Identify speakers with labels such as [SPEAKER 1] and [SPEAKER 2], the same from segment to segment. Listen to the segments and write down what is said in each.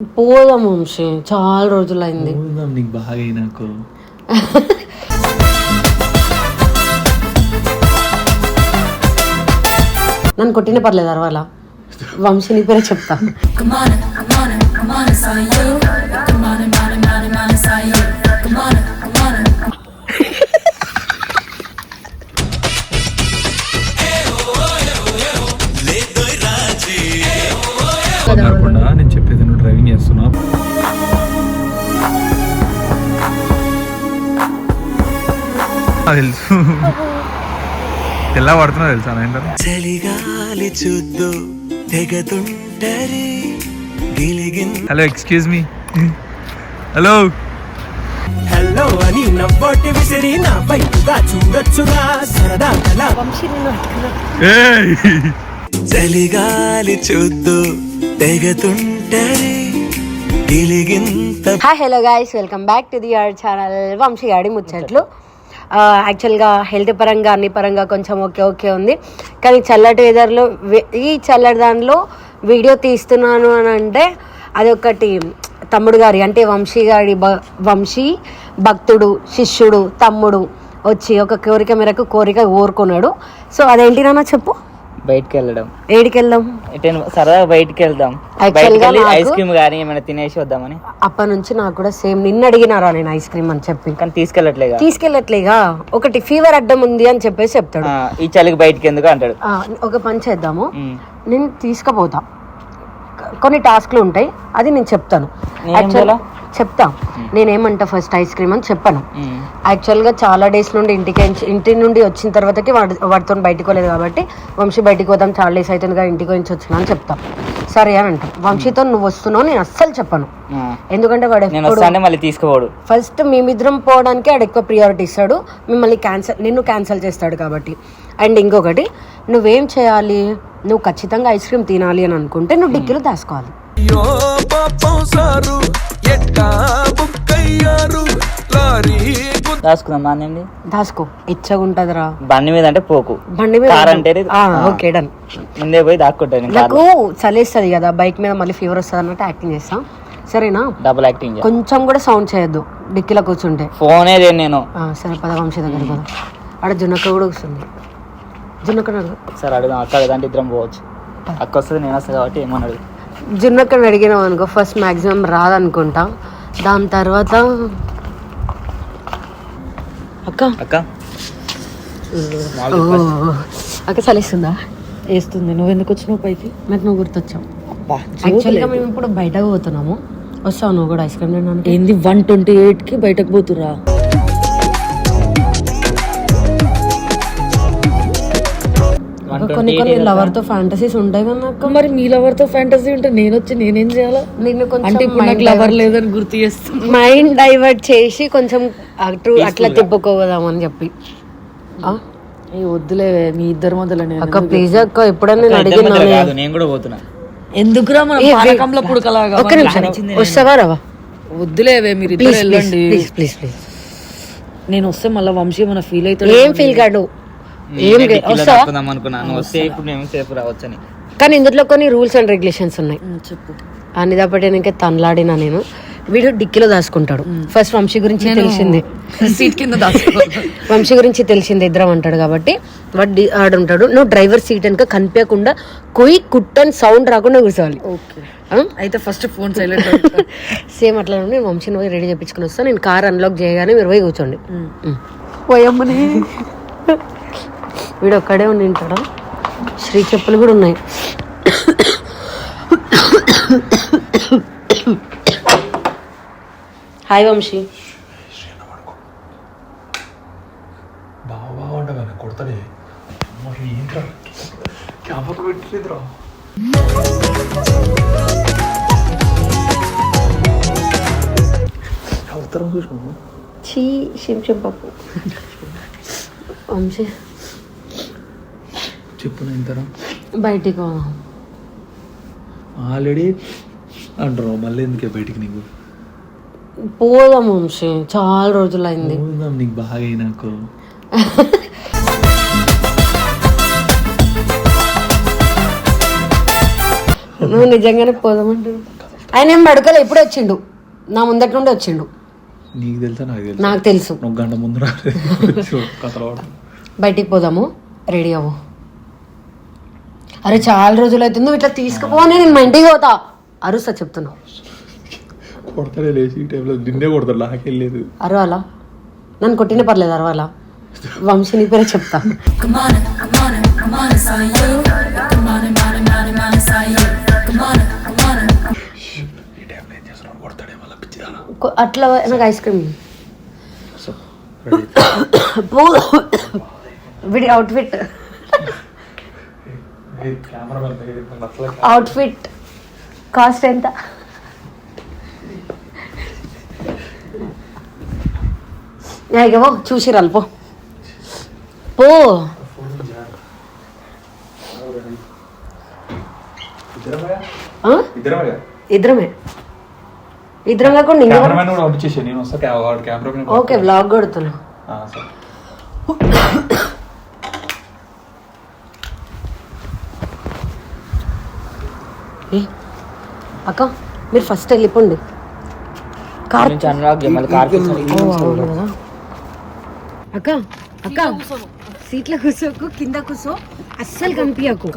[SPEAKER 1] పోదాం వంశీ చాలా రోజులైంది.
[SPEAKER 2] పోదాం నీకు బాగా నాకు
[SPEAKER 1] నన్ను కొట్టిన పర్లేదు అరవాల? వంశీ నీ పేరే చెప్తా.
[SPEAKER 2] తెలుసు. ఎలా పడుతున్నా తెలుసా ఏంటంటే
[SPEAKER 3] చలిగాలి చూద్దు తెగతుంటరి గిలిగిన్.
[SPEAKER 2] Hello excuse me hello
[SPEAKER 3] hello అని నవ్వొట్టి విసిరి నా వైపుగా చూడొచ్చుగా సరదా కల. చలిగాలి చూద్దు తెగతుంటరి
[SPEAKER 1] hi hello guys welcome back to the our channel Vamshi గాడి ముచ్చట్లు యాక్చువల్గా హెల్త్ పరంగా అన్ని పరంగా కొంచెం ఓకే ఓకే ఉంది. కానీ చల్లటి వెదర్లో ఈ చల్లటి దానిలో వీడియో తీస్తున్నాను అని అంటే అదొకటి తమ్ముడు గారి అంటే వంశీ గారి బ వంశీ భక్తుడు శిష్యుడు తమ్ముడు వచ్చి ఒక కోరిక మేరకు కోరిక కోరుకున్నాడు. సో అదేంటి నాన్న చెప్పు?
[SPEAKER 4] బయటికి వెళ్ళడం
[SPEAKER 1] ఏడికి వెళ్దాం
[SPEAKER 4] ఎటైనా సరదాగా బయటికి వెళ్దాం బయటికి వెళ్ళి ఐస్ క్రీమ్ కానీ ఏమైనా తినేసి వద్దామని.
[SPEAKER 1] అప్పటి నుంచి నాకు కూడా సేమ్ నిన్న అడిగినారా నేను ఐస్ క్రీమ్ అని చెప్పి?
[SPEAKER 4] కానీ తీసుకెళ్ళట్లేగా?
[SPEAKER 1] తీసుకెళ్ళట్లేగా? ఒకటి ఫీవర్ అడ్డం ఉంది అని చెప్పేసి చెప్తాడు.
[SPEAKER 4] ఈ చలికి బయటికి ఎందుకు అంటాడు
[SPEAKER 1] ఒక పని చేద్దాము. నేను తీసుకుపోతా. కొన్ని టాస్క్లు ఉంటాయి. అది నేను చెప్తాను? చెప్తా. నేనేమంటా ఫస్ట్ ఐస్ క్రీమ్ అని చెప్పాను. యాక్చువల్గా చాలా డేస్ నుండి ఇంటికి ఇంటి నుండి వచ్చిన తర్వాతకి వాడి వాడితో బయటికి పోలేదు కాబట్టి వంశీ బయటికి పోదాం చాలా డేస్ అవుతుందిగా ఇంటికి నుంచి వచ్చినా అని చెప్తా. సరే అని అంటాం. వంశీతో నువ్వు వస్తున్నావు నేను అస్సలు చెప్పను. ఎందుకంటే వాడు
[SPEAKER 4] మళ్ళీ తీసుకోపోడు
[SPEAKER 1] ఫస్ట్ మేమిద్దరం పోవడానికి ఆడు ఎక్కువ ప్రియారిటీ ఇస్తాడు. మిమ్మల్ని క్యాన్సల్ నిన్ను క్యాన్సిల్ చేస్తాడు కాబట్టి. అండ్ ఇంకొకటి నువ్వేం చేయాలి? నువ్వు ఖచ్చితంగా ఐస్ క్రీమ్ తినాలి అని అనుకుంటే నువ్వు డిక్కీలో దాచుకోవాలి.
[SPEAKER 4] దాచుకుందాం నాన్నండి
[SPEAKER 1] దాచుకో. ఇచ్చగా ఉంటదిరా
[SPEAKER 4] బండి మీద అంటే పోకు.
[SPEAKER 1] బండి మీద
[SPEAKER 4] కార్ అంటే
[SPEAKER 1] ఆ, ఓకే డన్.
[SPEAKER 4] ముందే పోయి దాక్కుంటాను
[SPEAKER 1] నాకు చలేస్తుంది కదా బైక్ మీద మళ్ళీ ఫీవర్ వస్తుంది అన్నట్టు యాక్టింగ్ చేస్తాం. సరేనా?
[SPEAKER 4] Double acting.
[SPEAKER 1] కొంచెం కూడా సౌండ్ చేయొద్దు. డిక్కీలో కూర్చుంటే.
[SPEAKER 4] ఫోనే లేదు నేను.
[SPEAKER 1] ఆ, సరే పద వంశీ దగ్గర కదా ఆడ జున్నక్క కూడా వస్తుంది జున్నక్క అడుగు
[SPEAKER 4] సరే అడుగుదాం. అక్క అడుగుదాం అంటే ఇద్దరం పోవచ్చు. అక్క వస్తుంది నేను వస్తుంది కాబట్టి ఏమన్నాడు
[SPEAKER 1] జున్నక్కని అడిగినాం అనుకో ఫస్ట్ మాక్సిమం రాదనుకుంటా. దాని తర్వాత అక్క.
[SPEAKER 4] అక్క.
[SPEAKER 1] అక్క చలిస్తుందా? వేస్తుంది. నువ్వు ఎందుకు వచ్చినావు పైకి? నాకు నువ్వు గుర్తొచ్చావు. యాక్చువల్గా మేము ఇప్పుడు బయటకు పోతున్నాము. వస్తావు నువ్వు కూడా ఐస్ క్రీమ్ తినడానికి.
[SPEAKER 5] ఏంది వన్ ట్వంటీ ఎయిట్కి బయటకు పోతురా
[SPEAKER 1] కొన్ని కొన్ని లవర్తో ఫ్యాంటసీస్ ఉంటాయి కదా అక్క.
[SPEAKER 5] మరి మీ లవర్తో ఫ్యాంటసీ ఉంటే నేను వచ్చి నేనేం చేయాలా?
[SPEAKER 1] నిన్ను
[SPEAKER 5] అంటే
[SPEAKER 1] కొంచెం
[SPEAKER 5] నాకు లవర్ లేదని గుర్తు చేస్తున్నా.
[SPEAKER 1] మైండ్ డైవర్ట్ చేసి కొంచెం అటు అట్లా తిప్పుకోదామని చెప్పి. ఆ?
[SPEAKER 5] ఏ వద్దులేవే మీ ఇద్దరు మొదలనే
[SPEAKER 1] అక్క ప్లీజ్ అక్క ఎప్పుడన్నా నేను అడిగినా
[SPEAKER 4] నేను కూడా పోతున్నా.
[SPEAKER 5] ఎందుకురా మన
[SPEAKER 1] ఏ,
[SPEAKER 5] పానకంలో పుడకలాగా
[SPEAKER 1] ఒక్క నిమిషం. వస్తావా రావా?
[SPEAKER 5] వద్దులేవే మీరు ఇద్దరు
[SPEAKER 1] ప్లీజ్
[SPEAKER 5] వెళ్ళండి.
[SPEAKER 1] ప్లీజ్ ప్లీజ్ ప్లీజ్
[SPEAKER 5] నేను వస్తే మళ్ళీ వంశీ మన ఫీల్ అవుతాడు
[SPEAKER 1] ఏం ఫీల్ కాడు
[SPEAKER 4] నేనే
[SPEAKER 1] వస్తావా?
[SPEAKER 4] దాక్కుందాం అనుకున్నా. నువ్వు వస్తే ఇప్పుడు మేము సేపు రావచ్చని.
[SPEAKER 1] కానీ ఇందులో కొన్ని రూల్స్ అండ్ రెగ్యులేషన్స్ ఉన్నాయి.
[SPEAKER 5] చెప్పు.
[SPEAKER 1] అన్ని దాపటానికే తనలాడినా నేను. వీడు డిక్కీలో దాచుకుంటాడు. ఫస్ట్ వంశీ గురించి తెలిసింది.
[SPEAKER 5] సీట్ కింద దాచుకో
[SPEAKER 1] వంశీ గురించి తెలిసింది ఇద్దరం అంటాడు కాబట్టి. వాడు డి- ఆడుంటాడు. నువ్వు డ్రైవర్ సీట్ వెనక కనిపించకుండా కొయ్యి కుట్టని సౌండ్ రాకుండా కూర్చోవాలి?
[SPEAKER 5] అయితే ఫస్ట్ ఫోన్ సైలెంట్
[SPEAKER 1] సేమ్ అట్లా నేను వంశీని పోయి రెడీ చేయించుకుని వస్తాను నేను కార్ అన్లాక్ చేయగానే మీరు పోయి కూర్చోండి. పోయమ్మని వీడు ఒక్కడే ఉండి ఉంటాడా. శ్రీ చెప్పులు కూడా ఉన్నాయి. హాయ్ వంశీ.
[SPEAKER 2] అవతరం
[SPEAKER 1] చీ శింశం పప్పు వంశీ.
[SPEAKER 2] చెప్పు నేను తరం
[SPEAKER 1] బయటికి
[SPEAKER 2] ఆల్రెడీ అంటారు మళ్ళీ ఎందుకే బయటికి నీకు?
[SPEAKER 1] పోదాం వంశీ చాలా రోజులైంది.
[SPEAKER 2] పోదాం నీకు బాగా నాకు
[SPEAKER 1] నువ్వు నిజంగానే పోదామంటు. ఆయన ఏం పడుకోలే ఇప్పుడే వచ్చిండు. నా ముందటి నుండి వచ్చిండు.
[SPEAKER 2] నీకు తెలుసా నాకు తెలుసు?
[SPEAKER 1] నాకు తెలుసు.
[SPEAKER 2] ఒక గంట ముందు
[SPEAKER 1] బయటికి పోదాము రెడీ అవ్వు. అరే చాలా రోజులు అవుతుంది నువ్వు ఇట్లా తీసుకుపోని నేను మా ఇంటికి పోతా. అరుస్తా చెప్తున్నా
[SPEAKER 2] కొడతానే లేచి టైంలో నిన్నే కొడతారు నాకెళ్ళలేదు
[SPEAKER 1] అరవాలా? నన్ను కొట్టిన పర్లేదు అరవాలా? వంశీ నీ పేరే చెప్తా.
[SPEAKER 2] కొడతాడే
[SPEAKER 1] అట్లా నాకు ఐస్ క్రీమ్. విడి అవుట్ఫిట్
[SPEAKER 2] కెమెరా
[SPEAKER 1] అవుట్ఫిట్ కాస్ట్ ఎంత? ఇగో చూసి రాలి పో. పో?
[SPEAKER 2] ఇద్దరమే.
[SPEAKER 1] ఇద్దరం కాకుండా ఓకే వ్లాగ్ కొడుతున్నా. ఏ, అక్క మీరు ఫస్ట్ వెళ్ళిపోండి. కార్. అక్క అక్క సీట్లో కూర్చోకు కింద కూర్చో. అస్సలు కనిపించకు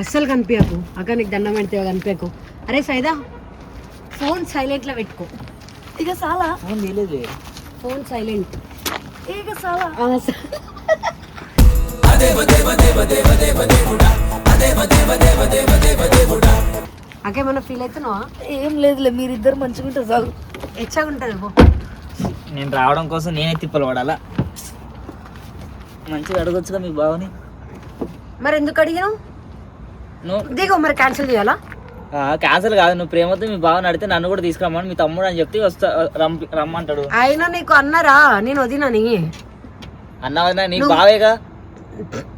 [SPEAKER 1] అస్సలు కనిపించకు అక్క నీకు దండం పెడితే కనిపించకు అరే సైదా ఫోన్ సైలెంట్లో పెట్టుకో.
[SPEAKER 5] ఇక చాలా
[SPEAKER 1] ఫోన్ సైలెంట్
[SPEAKER 5] ఇక చాలా
[SPEAKER 1] అక్క ఏమన్నా ఫీల్ అవుతున్నావా?
[SPEAKER 5] ఏం లేదులే మీరిద్దరు మంచిగా ఉంటారు చాలు.
[SPEAKER 1] ఎచ్చగా ఉంటుంది పో.
[SPEAKER 4] నేను రావడం కోసం నేనే తిప్పలు పడాలా? మంచిగా అడగొచ్చుగా మీ బావని.
[SPEAKER 1] మరి ఎందుకు అడిగావు?
[SPEAKER 4] నువ్వు
[SPEAKER 1] దిగో మరి క్యాన్సిల్ చేయాలా?
[SPEAKER 4] క్యాన్సల్ కాదు నువ్వు ప్రేమతో మీ బావని అడిగితే నన్ను కూడా తీసుకురమ్మని మీ తమ్ముడు అని చెప్తే వస్తా రమ్- రమ్మంటాడు.
[SPEAKER 1] అయినా నీకు అన్నారా? నేను వదినని
[SPEAKER 4] అన్న వదినా? నీకు బావేగా?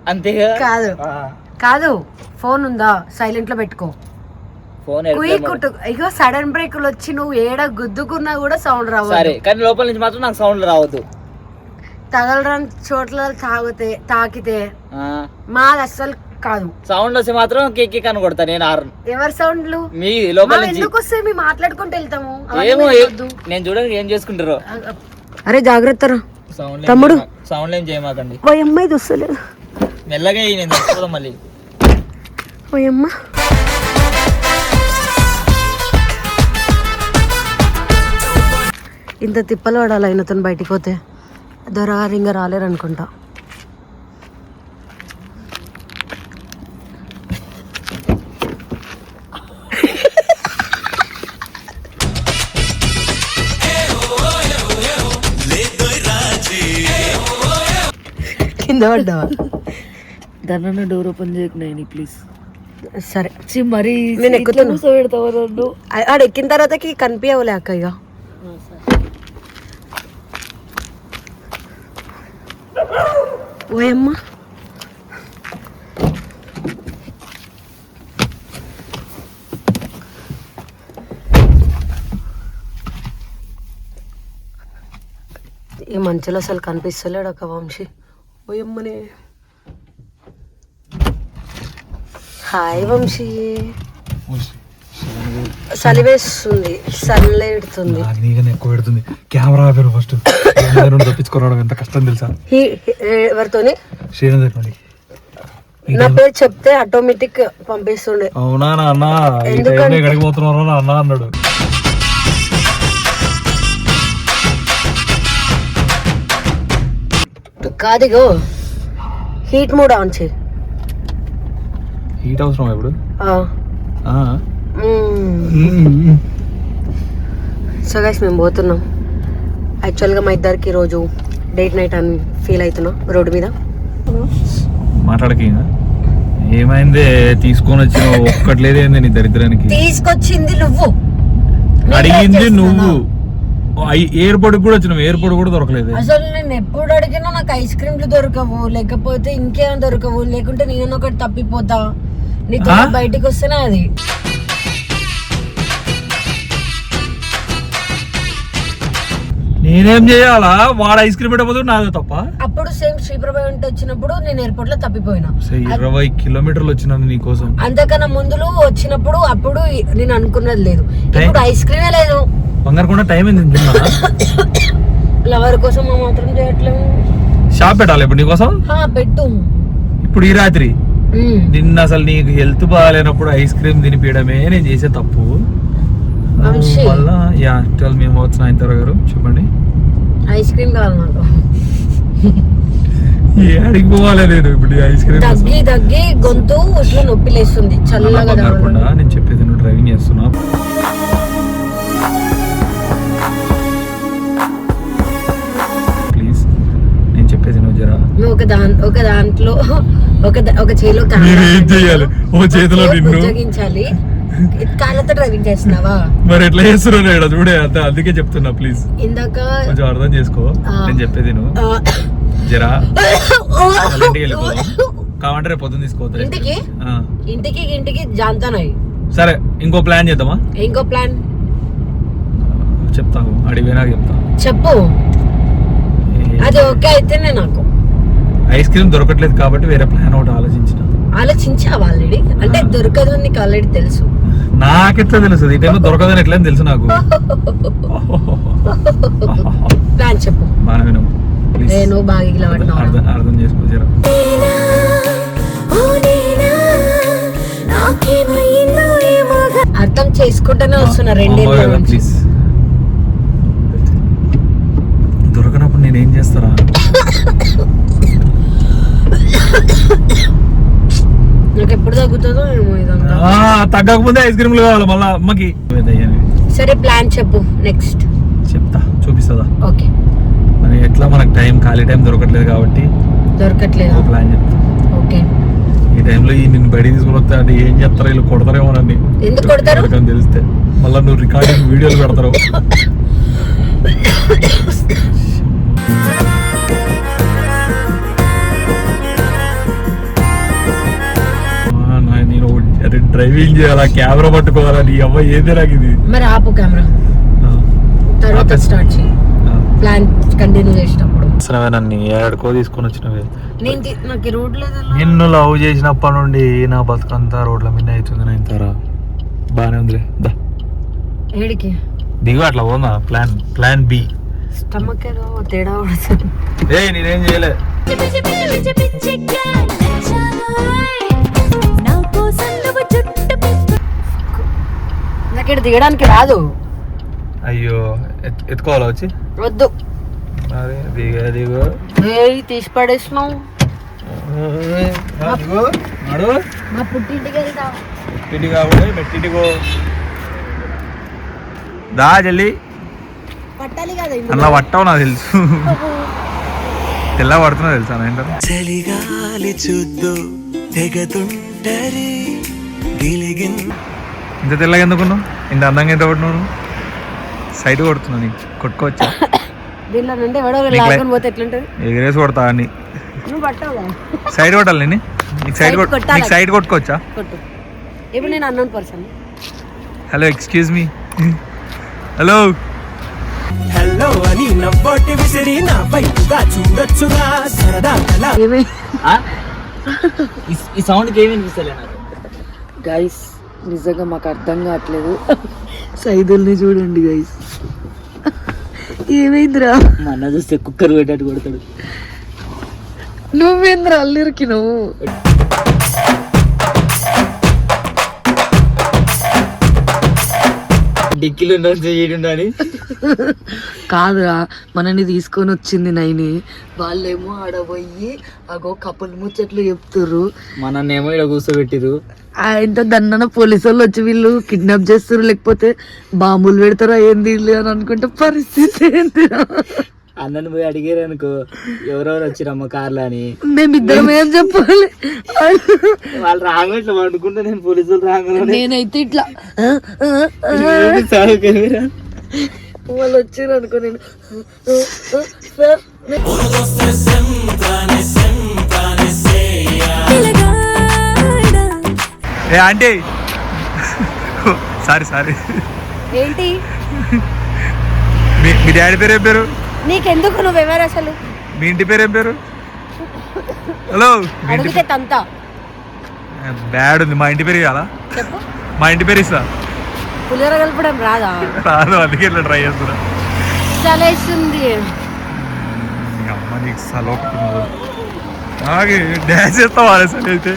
[SPEAKER 4] అంతేగా?
[SPEAKER 1] కాదు.
[SPEAKER 4] ఆ,
[SPEAKER 1] కాదు ఫోన్ ఉందా? సైలెంట్లో పెట్టుకో ఇగో సడన్ బ్రేకులు వచ్చి నువ్వు ఏడ గుద్దుకున్నా కూడా సౌండ్ రావు
[SPEAKER 4] సరే కానీ లోపల నుంచి మాత్రం నాకు సౌండ్ రావద్దు.
[SPEAKER 1] తగలరాని చోట్ల తాగితే తాకితే మాది అస్సలు కాదు.
[SPEAKER 4] సౌండ్ వస్తే మాత్రం కేక్ కొడతా నేను ఆరు
[SPEAKER 1] ఎవరి సౌండ్లు?
[SPEAKER 4] మీ లోపల
[SPEAKER 1] ఎందుకు వస్తే మేము మాట్లాడుకుంటూ వెళ్తాము.
[SPEAKER 4] ఏమో. నేను చూడడానికి ఏం చేసుకుంటారో.
[SPEAKER 1] అరే జాగ్రత్త
[SPEAKER 4] సౌండ్
[SPEAKER 1] తమ్ముడు.
[SPEAKER 4] సౌండ్ ఏం చేయమాకండి.
[SPEAKER 1] అమ్మాయి వస్తలేదు
[SPEAKER 4] మెల్లగా నేను మళ్ళీ.
[SPEAKER 1] పోయమ్మా. ఇంత తిప్పలు పడాలి ఆయనతో బయటికి పోతే. దొరగారు ఇంకా రాలేరు అనుకుంటా. కింద పడ్డావా?
[SPEAKER 5] దాన్ని డోర్ ఓపెన్ చేయకు చేయకుండా ప్లీజ్.
[SPEAKER 1] సరే.
[SPEAKER 5] మరి
[SPEAKER 1] నేను ఎక్కుతున్నా.
[SPEAKER 5] కూర్చోబెడతావా
[SPEAKER 1] ఆడ ఎక్కిన తర్వాతకి కనిపించవులే అక్క ఇక ఓయమ్మ. ఈ మంచులో అసలు కనిపిస్తలేడు ఒక వంశీ. ఓయమ్మనే. హాయ్ వంశీ. చలివేస్తుంది చల్లెడుతుంది
[SPEAKER 2] నాకు నీకన్నా ఎక్కువ పెడుతుంది. కెమెరా ఆపారు ఫస్ట్. నుండి తప్పించుకోవడం ఎంత కష్టం తెలుసా?
[SPEAKER 1] ఎవరితోని?
[SPEAKER 2] శ్రీనందర్ నుండి.
[SPEAKER 1] నా పేరు చెప్తే ఆటోమేటిక్ పంపిస్తుండే.
[SPEAKER 2] అవునా నాన్న? ఎక్కడికి పోతున్నారు అన్న అన్నాడు.
[SPEAKER 1] కాదిగో హీట్ మోడ్ ఆన్ చేయి.
[SPEAKER 2] హీట్ అవసరం ఇప్పుడు?
[SPEAKER 1] ఆ,
[SPEAKER 2] ఆ.
[SPEAKER 1] మ్మ్. సో గైస్ మేము పోతున్నాం. యాక్చువల్గా మా ఇద్దరికి ఈరోజు డేట్ నైట్ అని ఫీల్ అవుతున్నాం రోడ్డు మీద.
[SPEAKER 2] మాట్లాడకి. ఏమైంది? తీసుకొని వచ్చిన ఒక్కట్లేదు ఏంది నీ దరిద్రానికి?
[SPEAKER 1] తీసుకొచ్చింది నువ్వు.
[SPEAKER 2] అడిగింది నువ్వు. ఎయిర్పోర్ట్ కూడా వచ్చినావు ఎయిర్పోర్ట్ కూడా దొరకలేదు.
[SPEAKER 1] అసలు నేను ఎప్పుడు అడిగినా నాకు ఐస్ క్రీమ్లు దొరకవు లేకపోతే ఇంకేం దొరకవు. లేకుంటే నేను ఒకటి తప్పిపోతా. నీతో? బయటికి వస్తేనే అది.
[SPEAKER 2] నేనేం చేయాలా? వాడు ఐస్ క్రీమ్ పెట్టకపోతే నాదే తప్ప?
[SPEAKER 1] అప్పుడు సేమ్ శ్రీప్రభ వెంట వచ్చినప్పుడు నేను ఎయిర్పోర్ట్లో తప్పిపోయినా
[SPEAKER 2] ఇరవై కిలోమీటర్లు వచ్చినాను నీకోసం?
[SPEAKER 1] అంతకన్నా ముందులో వచ్చినప్పుడు అప్పుడు నేను అనుకున్నది లేదు. ఇప్పుడు ఐస్ క్రీమే లేదు.
[SPEAKER 2] బంగారకుండా టైం ఏంది?
[SPEAKER 1] లవర్ కోసం మాత్రం చేయట్లేము
[SPEAKER 2] షాప్ పెట్టాలి ఇప్పుడు నీకోసం?
[SPEAKER 1] హా, పెట్టు.
[SPEAKER 2] ఇప్పుడు ఈ రాత్రి. నిన్న అసలు నీకు హెల్త్ బాగాలేనప్పుడు ఐస్ క్రీమ్ తినిపించడమే నేను చేసే తప్పు. వల్ల యా ట్వెల్వ్ మేము వచ్చిన ఆయన గారు చెప్పండి
[SPEAKER 1] ఐస్ క్రీమ్ కావాలి నాకు
[SPEAKER 2] ఏడికి పోవాలి నేను ఇప్పుడు ఐస్ క్రీమ్ కోసం?
[SPEAKER 1] దగ్గి దగ్గి గొంతు ఇట్లా నొప్పి లేస్తుంది చల్లగా.
[SPEAKER 2] నేను చెప్పేది నువ్వు డ్రైవింగ్ చేస్తున్నా ప్లీజ్ నేను చెప్పేది నువ్వు జరా
[SPEAKER 1] ఒక దాని ఒక దాంట్లో ఒక ఒక చేతిలో
[SPEAKER 2] ఏం చేయాలి? ఓ చేతిలో నిన్ను?
[SPEAKER 1] ఉపయోగించాలి కాళ్ళతో డ్రైవింగ్ చేస్తున్నావా?
[SPEAKER 2] మరి ఎట్లా చేస్తున్నావు చూడే అంత అందుకే చెప్తున్నా ప్లీజ్
[SPEAKER 1] ఇందాక
[SPEAKER 2] కొంచెం అర్థం చేసుకో. నేను చెప్పేది నువ్వు జరా కావాలంటే రేపు పొద్దున్న తీసుకోవద్దు
[SPEAKER 1] ఇంటికి? ఇంటికి ఇంటికి జాంతానవి
[SPEAKER 2] సరే ఇంకో ప్లాన్ చేద్దామా?
[SPEAKER 1] ఇంకో ప్లాన్
[SPEAKER 2] చెప్తాను. అడిగిపోయినా చెప్తా
[SPEAKER 1] చెప్పు. అది ఓకే అయితేనే నాకు.
[SPEAKER 2] ఐస్ క్రీమ్ దొరకట్లేదు కాబట్టి వేరే ప్లాన్ ఒకటి ఆలోచించిన.
[SPEAKER 1] ఆలోచించావా ఆల్రెడీ? అంటే దొరకదు అని నీకు ఆల్రెడీ తెలుసు.
[SPEAKER 2] నాకెట్లా తెలుసు? ఈ టైంలో దొరకదని ఎట్లా తెలుసు నాకు?
[SPEAKER 1] ప్లాన్ చెప్పు.
[SPEAKER 2] బాగా విను. ప్లీజ్
[SPEAKER 1] నేను బాగా ఇలా
[SPEAKER 2] అర్థం అర్థం చేసుకో జరా.
[SPEAKER 1] అర్థం చేసుకుంటూనే వస్తున్నా రెండేళ్ళ నుంచి.
[SPEAKER 2] ప్లీజ్ దొరకనప్పుడు నేను ఏం చేస్తారా
[SPEAKER 1] నాకు ఎప్పుడు తగ్గుతుందో ఏమో ఇదంతా
[SPEAKER 2] ఆ, తగ్గకముందే ఐస్ క్రీమ్లు కావాలి మళ్ళా అమ్మకి.
[SPEAKER 1] సరే ప్లాన్ చెప్పు నెక్స్ట్.
[SPEAKER 2] చెప్తా చూపిస్తుందా?
[SPEAKER 1] ఓకే.
[SPEAKER 2] మరి ఎట్లా మనకు టైం ఖాళీ టైం దొరకట్లేదు కాబట్టి
[SPEAKER 1] దొరకట్లేదా?
[SPEAKER 2] ప్లాన్ చెప్తా.
[SPEAKER 1] ఓకే.
[SPEAKER 2] ఈ టైంలో ఈ నిన్ను బయట తీసుకుని వస్తే అంటే ఏం చెప్తారో? వీళ్ళు కొడతారేమో నన్ను.
[SPEAKER 1] ఎందుకు కొడతారు?
[SPEAKER 2] తెలిస్తే. మళ్ళీ నువ్వు రికార్డింగ్ వీడియోలు పెడతారు. నేను అరే డ్రైవింగ్ చేయాలా? కెమెరా పట్టుకోవాలా? నీ అవ్వ ఏదే నాకు ఇది?
[SPEAKER 1] మరి ఆపు కెమెరా
[SPEAKER 2] ఆ,
[SPEAKER 1] తర్వాత. స్టార్ట్ చేయి. ప్లాన్ కంటిన్యూ చేసినప్పుడు
[SPEAKER 2] వచ్చినవే నన్ను ఏడుకో తీసుకొని వచ్చినవే.
[SPEAKER 1] నేను నాకు
[SPEAKER 2] నిన్ను లవ్ చేసినప్పటి నుండి నా బతుకంతా రోడ్ల మీద అవుతుంది నా ఇంతారా బాగానే ఉందిలే దా.
[SPEAKER 1] ఏడికి?
[SPEAKER 2] దిగు అట్లా పోదా ప్లాన్ ప్లాన్ బి
[SPEAKER 1] స్టమక్ ఏదో తేడా పడుతుంది.
[SPEAKER 2] ఏ నేనేం చేయలే.
[SPEAKER 1] నాకు దిగడానికి రాదు.
[SPEAKER 2] అయ్యో ఎత్- ఎత్తుకోవాలా వచ్చి?
[SPEAKER 1] వద్దు.
[SPEAKER 2] అదే దిగు దిగు.
[SPEAKER 1] ఏయ్ తీసి పడేసినావు. మా పుట్టింటికి వెళ్తా
[SPEAKER 2] కాబట్టి దా జల్లి.
[SPEAKER 1] పట్టాలి కదా
[SPEAKER 2] అలా పట్టవు నాకు తెలుసు. తెల్ల పడుతున్నా తెలుసా ఏంటో
[SPEAKER 3] చలిగాలి చూద్దు తెగతుంటరి గిలిగిన్
[SPEAKER 2] ఇంత తెల్లగా ఎందుకున్నావు ఇంత అందంగా ఎంత పడినావు సైడ్ కొడుతున్నా నీకు కొట్టుకోవచ్చా?
[SPEAKER 1] దీనిలో నుండి ఎవడో
[SPEAKER 2] నీకు లై-
[SPEAKER 1] లాగుని పోతే ఎట్లుంటది?
[SPEAKER 2] ఎగిరేసి కొడతా అని.
[SPEAKER 1] నువ్వు పట్టావు?
[SPEAKER 2] సైడ్ కొట్టాలి నేను నీకు సైడ్
[SPEAKER 1] Side
[SPEAKER 2] కొట్
[SPEAKER 1] కొట్టాలి.
[SPEAKER 2] నీకు సైడ్ కొట్టుకోవచ్చా?
[SPEAKER 1] కొట్టు. ఇప్పుడు నేను unknown person.
[SPEAKER 2] Hello excuse me hello
[SPEAKER 3] hello అని నవ్వటి విసిరి నా వైపుగా చూడొచ్చుగా సరదా కలా
[SPEAKER 1] ఏమి?
[SPEAKER 4] ఆ? ఈ- సౌండ్కి ఏమి వినిపిస్తలే నాకు.
[SPEAKER 5] గైస్ నిజంగా మాకు అర్థం కావట్లేదు. సైదుల్ని చూడండి గైస్ ఏమైందిరా?
[SPEAKER 4] మా అన్న చూస్తే కుక్కర్ పెట్టట్టు కొడతాడు.
[SPEAKER 5] నువ్వేంద్ర అల్లిరికి నువ్వు?
[SPEAKER 4] డిక్కీలు చేయడం
[SPEAKER 5] కాదురా మనని తీసుకొని వచ్చింది నైని. వాళ్ళేమో ఆడబోయి అగో కపుల్ ముచ్చట్లు చెప్తుర్రు.
[SPEAKER 4] ఏమో ఇక్కడ కూర్చోబెట్టిరు
[SPEAKER 5] ఇంత దన్నన పోలీసు వాళ్ళు వచ్చి వీళ్ళు కిడ్నాప్ చేస్తారు లేకపోతే బాంబులు పెడతారా ఏంది అని అనుకుంటే పరిస్థితి ఏంటిరా
[SPEAKER 4] అన్నని పోయి అడిగారు అనుకో ఎవరెవరు వచ్చిరమ్మ కార్లో అని?
[SPEAKER 5] మేమిద్దరం ఏం చెప్పాలి.
[SPEAKER 4] వాళ్ళు రాగట్లా వండుకుంటే నేను పోలీసులు రాగానే.
[SPEAKER 5] నేనైతే ఇట్లా వాళ్ళు వచ్చారు అనుకో నేను ఆ, ఆ, సార్
[SPEAKER 2] ఏ ఆంటీ. Sorry sorry.
[SPEAKER 1] ఏంటి?
[SPEAKER 2] మీ మీ డాడీ పేరు ఏం పేరు?
[SPEAKER 1] నీకెందుకు నువ్వెవరు అసలు?
[SPEAKER 2] మీ ఇంటి పేరు ఏం పేరు? హలో మీ ఇంటి
[SPEAKER 1] అడిగితే తంత.
[SPEAKER 2] బ్యాడ్ ఉంది. మా ఇంటి పేరు ఇవ్వాలా?
[SPEAKER 1] చెప్పు.
[SPEAKER 2] మా ఇంటి పేరు ఇస్తా.
[SPEAKER 1] పులిహోర కలపడం రాదా?
[SPEAKER 2] రాదు అందుకే ఇట్లా ట్రై చేస్తున్నా. అమ్మ నీకు డ్యాన్స్ చేస్తావా అసలు అయితే?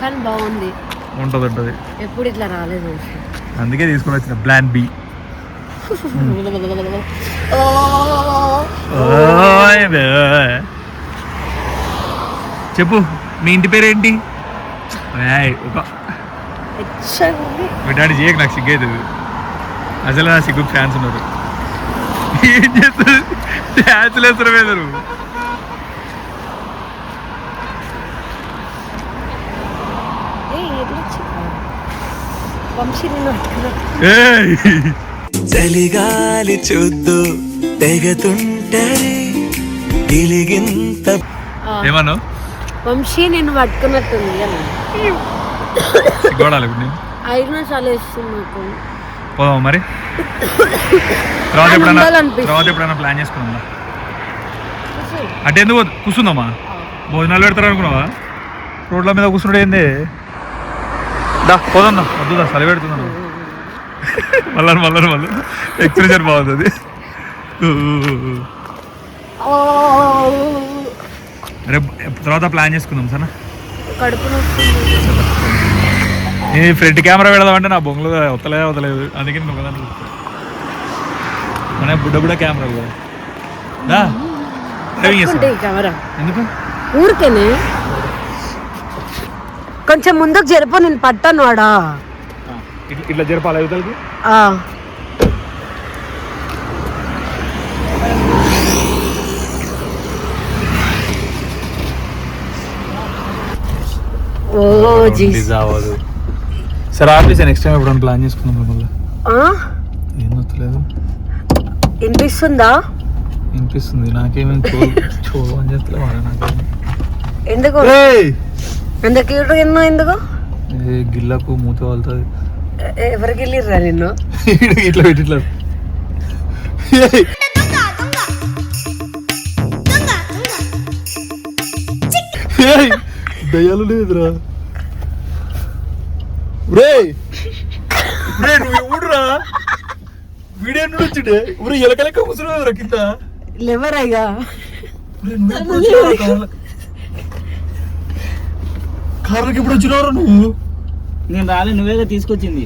[SPEAKER 1] కానీ బాగుంది.
[SPEAKER 2] ఉంటుంది ఉంటుంది
[SPEAKER 1] ఎప్పుడు ఇట్లా రాలేదు.
[SPEAKER 2] అందుకే తీసుకొని వచ్చిన ప్లాన్ బి. చెప్పు మీ ఇంటి పేరు ఏంటి ఏయ్, ఒక మీ డాడీ చేయకు నాకు సిగ్గు అవుతుంది అసలు నా సిగ్గు ఫ్యాన్స్ ఉన్నారు. ఏం చేస్తుంది డ్యాన్స్లు వేస్తారు. ఏయ్!
[SPEAKER 3] చలిగాలి చూద్దు గిలిగింత
[SPEAKER 2] ఏమన్నావు?
[SPEAKER 1] వంశీ నిన్ను పట్టుకున్నట్టుంది
[SPEAKER 2] నేను
[SPEAKER 1] అయినా చలేస్తుంది నాకు
[SPEAKER 2] మరి? తర్వాత ఎప్పుడైనా. తర్వాత ఎప్పుడైనా ప్లాన్ చేసుకుందాం అంటే ఎందుకు కూర్చుందామా? భోజనాలు పెడతారు అనుకున్నావా? రోడ్ల మీద కూర్చుంటే ఏంది? దా పోదన్నా వద్దుదా చలి పెడుతున్నాను మళ్ళీ మళ్ళీ మళ్ళీ ఎక్స్ప్రెషన్ బాగుంది రేపు తర్వాత ప్లాన్ చేసుకుందాం సరేనా?
[SPEAKER 1] కడుపు నొస్తుంది.
[SPEAKER 2] నేను ఫ్రంట్ కెమెరా పెడదామంటే నా బొంగులు వస్తలే వదలేదు అందుకే నేను ఒకదాన్ని చూస్తా. మన బుడ్డ బుడ్డ కెమెరాలు కదా. దా డ్రైవింగ్ ఎందుకు?
[SPEAKER 1] ఊరికేనే. కొంచెం ముందుకు జరుపు నేను పట్టాను వాడా
[SPEAKER 2] ఇట్లా ఇట్లా జరపాలి యువతలకి
[SPEAKER 1] ఓ జీస్
[SPEAKER 2] అవ్వదు. సరే ఆఫీస్ నెక్స్ట్ టైం ఎప్పుడైనా ప్లాన్ చేసుకుందాం మిమ్మల్ని.
[SPEAKER 1] ఆ?
[SPEAKER 2] ఏం వస్తలేదు.
[SPEAKER 1] వినిపిస్తుందా?
[SPEAKER 2] వినిపిస్తుంది. నాకేమేమి చూ చూడు అని వాళ్ళ నాకేమి
[SPEAKER 1] ఎందుకు? ఎంత క్యూట్ ఎన్నో ఎందుకు?
[SPEAKER 2] ఏ గిల్లకు మూత వాళ్తుంది.
[SPEAKER 1] ఎవరికి వెళ్ళిర్రా నిన్ను?
[SPEAKER 2] ఇట్లా పెట్టి ఇట్లా దయ్యాలు లేదురా. రే రే నువ్వు ఎవడురా? వీడియో నుండి వచ్చిండే? ఊరు ఎలకలెక్క కూర్చున్నావురా కింద.
[SPEAKER 1] లేవరయ్యా
[SPEAKER 2] కార్లకి ఎప్పుడు వచ్చినావురా నువ్వు?
[SPEAKER 4] నేను రాలే నువ్వేగా తీసుకొచ్చింది.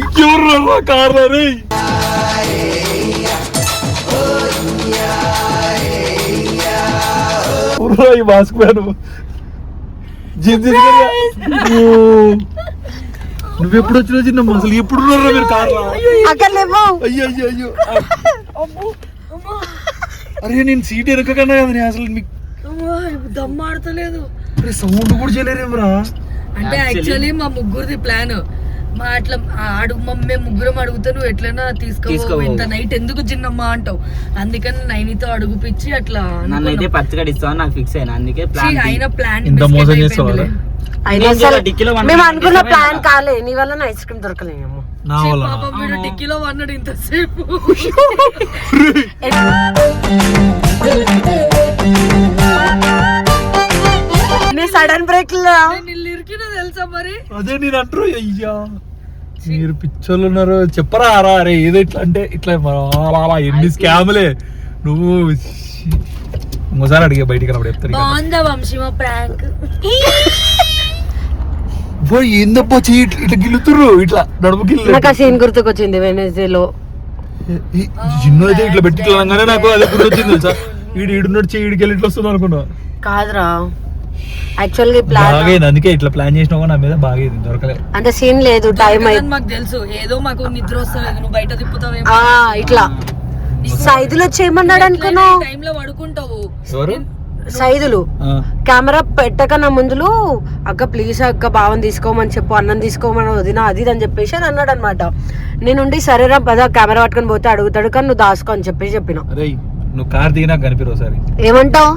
[SPEAKER 2] ఇంకెవరు కార్లో రే ఊర్రా ఈ మాస్క్ మ్యాన్ జీన్స్ నువ్వు ఎప్పుడు వచ్చినా చిన్న అసలు ఎప్పుడు ఉన్నారా మీరు కార్లో? అయ్యో అయ్యో అయ్యో అరే నేను సీట్ వెనక కన్నా కదా అసలు మీకు
[SPEAKER 5] దమ్మాడతలేదు
[SPEAKER 2] అరే సౌండ్ కూడా చేయలేరేమరా?
[SPEAKER 5] అంటే యాక్చువల్లీ మా ముగ్గురిది ప్లాన్ మా అట్లా ఆ అడుగు మా మేము ముగ్గురం అడుగుతా నువ్వు ఎట్లైనా తీసుకో. ఇంత నైట్ ఎందుకు చిన్నమ్మా అంటావు? అందుకని నైనితో అడుగుపిచ్చి అట్లా
[SPEAKER 4] నన్ను అయితే పచ్చగా ఇస్తావు నాకు ఫిక్స్ అయినా. అందుకే ప్లాన్
[SPEAKER 5] అయిన ప్లాన్
[SPEAKER 1] మేము అనుకున్న ప్లాన్. కాలే. నీ వల్ల ఐస్ క్రీమ్ దొరకలేము
[SPEAKER 5] పాపం వీడు డిక్కీలో అన్నాడు ఇంతసేపు.
[SPEAKER 1] నీ సడన్
[SPEAKER 5] బ్రేక్లో తెలుసా మరి?
[SPEAKER 2] అదే నేను అంటారు అయ్యా. మీరు పిచ్చోళ్ళు ఉన్నారు చెప్పరా రా అరే ఏదో ఇట్లా అంటే ఇట్లా ఎన్ని స్కాములే నువ్వు ఇంకోసారి అడిగే బయటికి రాబడి చెప్తారు.
[SPEAKER 5] బాగుందా వంశీ మా ప్రాంక్.
[SPEAKER 2] బో ఏందబ్బా చెయ్యి ఇట్లా ఇట్లా గిల్లుతుర్రు ఇట్లా
[SPEAKER 1] నాకు ఆ సీన్ గుర్తుకొచ్చింది వెనస్డే లో.
[SPEAKER 2] చిన్న అయితే ఇట్లా పెట్టి ఇట్లా అనగానే నాకు అదే గుర్తొచ్చింది తెలుసా? ఈడు ఈడున్నట్టు చెయ్యి ఈడికి వెళ్ళి ఇట్లా వస్తుంది అనుకున్నా
[SPEAKER 1] కాదురా. యాక్చువల్గా ప్లాన్
[SPEAKER 2] బాగైంది అందుకే ఇట్లా ప్లాన్ చేసినా కూడా నా మీద బాగైంది దొరకలే.
[SPEAKER 1] అంత సీన్ లేదు టైం
[SPEAKER 5] మాకు తెలుసు ఏదో మాకు నిద్ర వస్తుంది నువ్వు బయట తిప్పుతావేమో.
[SPEAKER 1] ఆ ఇట్లా. సైదులు వచ్చేయమన్నాడు అనుకున్నావు?
[SPEAKER 5] టైంలో పడుకుంటావు.
[SPEAKER 2] ఎవరు?
[SPEAKER 1] సైదులు.
[SPEAKER 2] ఆ,
[SPEAKER 1] కెమెరా పెట్టకన్నా ముందులు? అక్క ప్లీజ్ అక్క భావం తీసుకోమని చెప్పు అన్నం తీసుకోమని వదిన అది అని చెప్పేసి అని అన్నాడు అనమాట నేనుండి సరేరా పద కెమెరా పట్టుకొని పోతే అడుగుతాడు కానీ నువ్వు దాసుకో అని చెప్పేసి చెప్పిన.
[SPEAKER 2] నువ్వు కార్ దిగినా కనిపిరు ఒకసారి.
[SPEAKER 1] ఏమంటావు?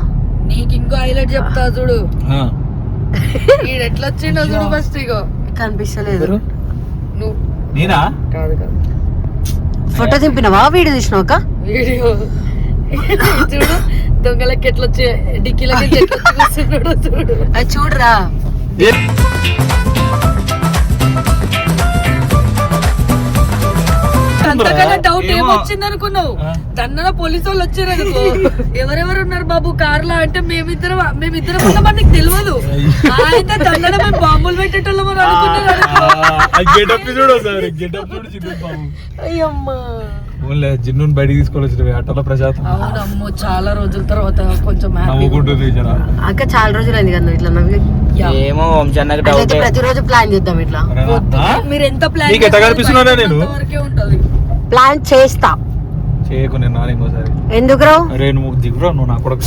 [SPEAKER 5] నీకు ఇంకో హైలైట్ చెప్తా చూడు.
[SPEAKER 2] ఆ,
[SPEAKER 5] ఈడు ఎట్లా వచ్చిండో చూడు ఫస్ట్ ఇగో.
[SPEAKER 1] కనిపిస్తలేదు.
[SPEAKER 5] నువ్వు.
[SPEAKER 2] నేనా?
[SPEAKER 5] కాదు కాదు.
[SPEAKER 1] ఫోటో దింపినవా? వీడియో తీసినావు అక్క?
[SPEAKER 5] వీడియో. చూడు దొంగలకి ఎట్లా వచ్చే డిక్కీలకి ఎట్లా చూడు.
[SPEAKER 1] అది చూడరా.
[SPEAKER 5] అంతకన్నా డౌట్
[SPEAKER 2] ఏమో.
[SPEAKER 5] ఏమొచ్చింది అనుకున్నావు దన్నన పోలీసు వాళ్ళు వచ్చారు అనుకో ఎవరెవరు ఉన్నారు బాబు? కార్లో అంటే మేమిద్దరం మేమిద్దరం ఉన్నామని నీకు తెలియదు అయితే దన్నన మేము బాంబులు పెట్టేటోళ్ళం అని అనుకున్నారు అనుకో.
[SPEAKER 2] గెటప్ చూడు సార్ గెటప్ చూడు చిన్న బాబు.
[SPEAKER 5] అయ్యమ్మా.
[SPEAKER 2] ఓన్లే జిన్ను బయటికి తీసుకొని ఆటోలో ప్రశాంత్.
[SPEAKER 5] అవునమ్మో చాలా రోజుల తర్వాత కొంచెం.
[SPEAKER 2] నవ్వుకుంటుంది
[SPEAKER 1] అక్క చాలా రోజులు అయింది కదా ఇట్లా నవ్వి?
[SPEAKER 4] ఏమో వంశీ అన్నకి
[SPEAKER 1] అట్లయితే
[SPEAKER 4] డౌట్
[SPEAKER 1] ప్రతిరోజు ప్లాన్ చేద్దాం ఇట్లా?
[SPEAKER 5] మీరు ఎంత ప్లాన్
[SPEAKER 2] కనిపిస్తున్నానా నేను?
[SPEAKER 1] ప్లాన్ చేస్తా.
[SPEAKER 2] చేయకు నేను నాని ఇంకోసారి.
[SPEAKER 1] ఎందుకు రావు
[SPEAKER 2] అరే నువ్వు దిగురా నువ్వు నా కొడుకు.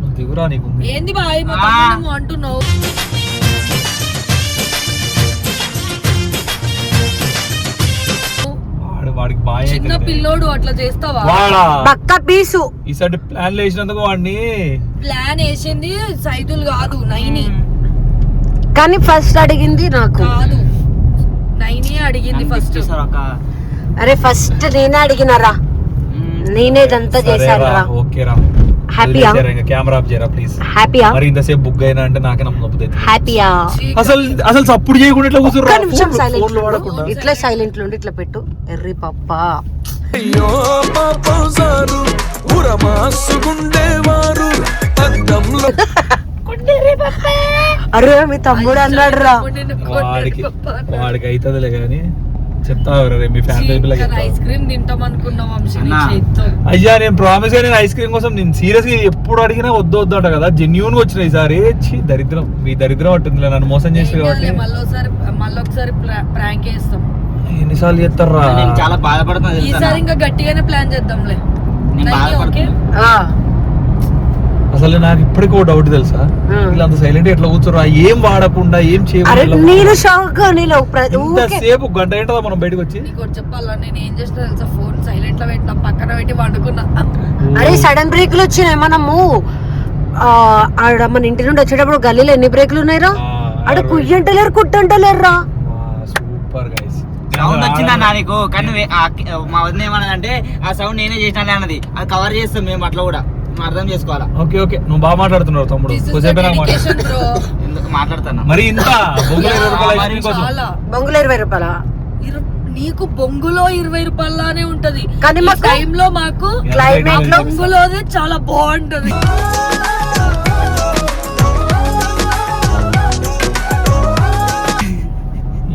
[SPEAKER 2] నువ్వు దిగురా నీకు.
[SPEAKER 5] ఏంది బాయ్ అంటున్నావు?
[SPEAKER 2] వాడు వాడికి బాగా
[SPEAKER 5] చిన్న పిల్లోడు అట్లా చేస్తావా?
[SPEAKER 1] పక్క పీసు.
[SPEAKER 2] ఈసారి ప్లాన్ వేసినందుకు వాడిని.
[SPEAKER 5] ప్లాన్ వేసింది సైదులు కాదు నైని.
[SPEAKER 1] కానీ ఫస్ట్ అడిగింది నాకు.
[SPEAKER 5] కాదు. నైని అడిగింది ఫస్ట్.
[SPEAKER 1] అరే ఫస్ట్ నేనే అడిగినారా నేనే ఇదంతా చేశాను రా
[SPEAKER 2] ఓకే రా.
[SPEAKER 1] హ్యాపీయా
[SPEAKER 2] కెమెరా ఆఫ్ చేయరా ప్లీజ్
[SPEAKER 1] హ్యాపీయా
[SPEAKER 2] మరి ఇంతసేపు బుక్ అయినా అంటే నాకే నమ్మకపోతే
[SPEAKER 1] హ్యాపీయా
[SPEAKER 2] అసలు అసలు సప్పుడు చేయకుండా ఇట్లా
[SPEAKER 1] నిమిషం సైలెంట్ ఇట్లా సైలెంట్ ఉండి ఇట్లా పెట్టు. ఎర్రి పప్ప.
[SPEAKER 3] అయ్యో పాపం సారు. ఉరమాసుకుండేవారు అద్దంలో
[SPEAKER 1] అరే మీ తమ్ముడు అన్నాడు రా
[SPEAKER 2] వాడికి వాడికి అవుతుందిలే కానీ. చెప్తా రే మీ ఫ్యామిలీ
[SPEAKER 5] ఐస్ క్రీమ్ తింటాం అనుకున్నాం
[SPEAKER 2] అయ్యా నేను ప్రామిస్ నేను ఐస్ క్రీమ్ కోసం నేను సీరియస్గా ఎప్పుడు అడిగినా వద్దు వద్దు అంట కదా. జెన్యున్గా వచ్చిన ఈసారి దరిద్రం. మీ దరిద్రం అట్టుందిలే నన్ను మోసం చేసి కాబట్టి.
[SPEAKER 5] మళ్ళీ మళ్ళొకసారి ప్రాంక్ చేస్తాం.
[SPEAKER 2] ఎన్నిసార్లు చేస్తారా
[SPEAKER 4] చాలా బాధపడుతున్నా తెలుసా
[SPEAKER 5] ఈసారి ఇంకా గట్టిగానే ప్లాన్ చేద్దాంలే
[SPEAKER 4] నేను
[SPEAKER 5] నైని ఓకే
[SPEAKER 4] బాధపడుతున్నా
[SPEAKER 1] ఆ,
[SPEAKER 2] అసలు నాకు ఇప్పటికీ ఒక డౌట్ తెలుసా. వీళ్ళు అంత సైలెంట్ ఎట్లా కూర్చోరా? ఏం వాడకుండా ఏం చేయకుండా
[SPEAKER 1] నేను షాక్ నీలో
[SPEAKER 2] గంట ఏంటదా మనం బయటకు వచ్చి?
[SPEAKER 5] చెప్పాలా? నేను ఏం చేసిన తెలుసా? ఫోన్ సైలెంట్లో పెట్టిన పక్కన పెట్టి వండుకున్నా
[SPEAKER 1] అరే సడన్ బ్రేక్లు వచ్చినాయి. మనము ఆ, ఆడ మన ఇంటి నుండి వచ్చేటప్పుడు గల్లీలో ఎన్ని బ్రేక్లు ఉన్నాయిరా? ఆడ కుయ్యంటలేరు కుట్టంటలేరురా.
[SPEAKER 2] సూపర్ గైస్
[SPEAKER 4] సౌండ్ వచ్చిందన్నా నీకు? కానీ మా వదిన ఏమన్నదంటే ఆ సౌండ్ నేనే చేసినా అన్నది. అది కవర్ చేస్తాం మేము అట్లా కూడా. అర్థం చేసుకోవాలా?
[SPEAKER 2] Okay okay. నువ్వు బాగా మాట్లాడుతున్నావు తమ్ముడు.
[SPEAKER 4] ఎందుకు మాట్లాడుతున్నా
[SPEAKER 2] మరి ఇంత బొంగులు ఇరవై రూపాయల
[SPEAKER 5] నీకు బొంగులో ఇరవై రూపాయలనే ఉంటది.
[SPEAKER 1] కానీ
[SPEAKER 5] ఈ
[SPEAKER 1] మాకు
[SPEAKER 5] time లో మాకు
[SPEAKER 1] క్లైమేట్లో
[SPEAKER 5] బొంగులోదే చాలా బాగుంటది.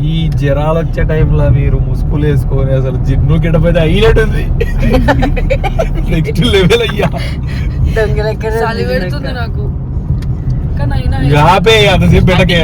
[SPEAKER 2] ఈ జ్వరాలు వచ్చే టైంలో మీరు ముసుగులు వేసుకొని అసలు జిన్ను గిడపైతే హైలైట్ ఉంది నెక్స్ట్ లెవెల్ అయ్యా
[SPEAKER 5] నాకు
[SPEAKER 2] అంతసేపు పెట్టకే.